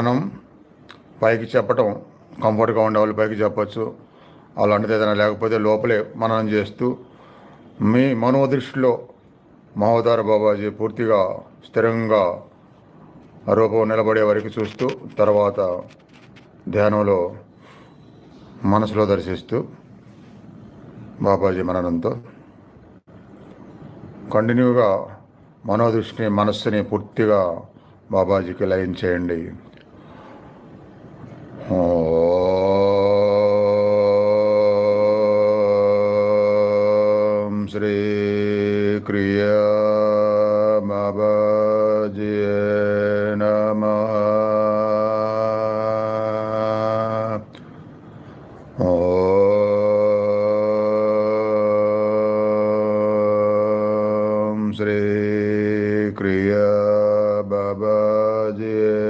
మనం పైకి చెప్పటం కంఫర్ట్గా ఉండే వాళ్ళు పైకి చెప్పచ్చు. అలాంటిది ఏదైనా లేకపోతే లోపలే మననం చేస్తూ మీ మనోదృష్టిలో మహోదార బాబాజీ పూర్తిగా స్థిరంగా రూపం నిలబడే వరకు చూస్తూ తర్వాత ధ్యానంలో మనసులో దర్శిస్తూ బాబాజీ మననంతో కంటిన్యూగా మనోదృష్టిని మనస్సుని పూర్తిగా బాబాజీకి లయం చేయండి. Om Sri Kriya Mabajaya Namaha. Om Sri Kriya Mabajaya